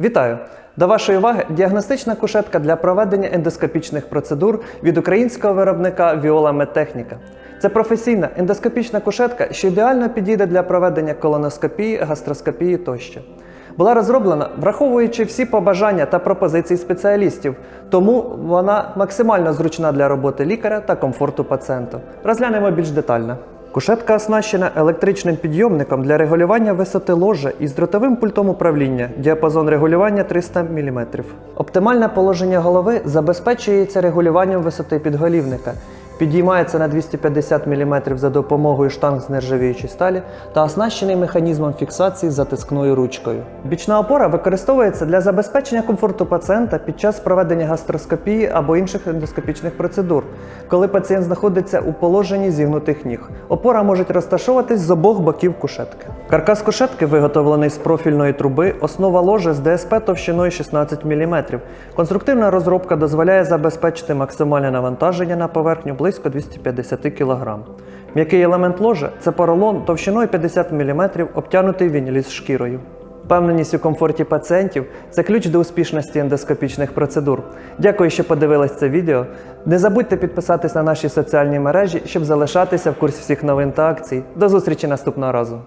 Вітаю! До вашої уваги діагностична кушетка для проведення ендоскопічних процедур від українського виробника Viola Медтехніка. Це професійна ендоскопічна кушетка, що ідеально підійде для проведення колоноскопії, гастроскопії тощо. Була розроблена, враховуючи всі побажання та пропозиції спеціалістів, тому вона максимально зручна для роботи лікаря та комфорту пацієнта. Розглянемо більш детально. Кушетка оснащена електричним підйомником для регулювання висоти ложа із дротовим пультом управління, діапазон регулювання 300 мм. Оптимальне положення голови забезпечується регулюванням висоти підголівника. Підіймається на 250 мм за допомогою штанг з нержавіючої сталі та оснащений механізмом фіксації затискною ручкою. Бічна опора використовується для забезпечення комфорту пацієнта під час проведення гастроскопії або інших ендоскопічних процедур, коли пацієнт знаходиться у положенні зігнутих ніг. Опора може розташовуватись з обох боків кушетки. Каркас кушетки виготовлений з профільної труби, основа ложа з ДСП товщиною 16 мм. Конструктивна розробка дозволяє забезпечити максимальне навантаження на поверхню близько 250 кг. М'який елемент ложа це поролон товщиною 50 мм, обтянутий вініліз шкірою. Впевненість у комфорті пацієнтів це ключ до успішності ендоскопічних процедур. Дякую, що подивились це відео. Не забудьте підписатись на наші соціальні мережі, щоб залишатися в курсі всіх новин та акцій. До зустрічі наступного разу!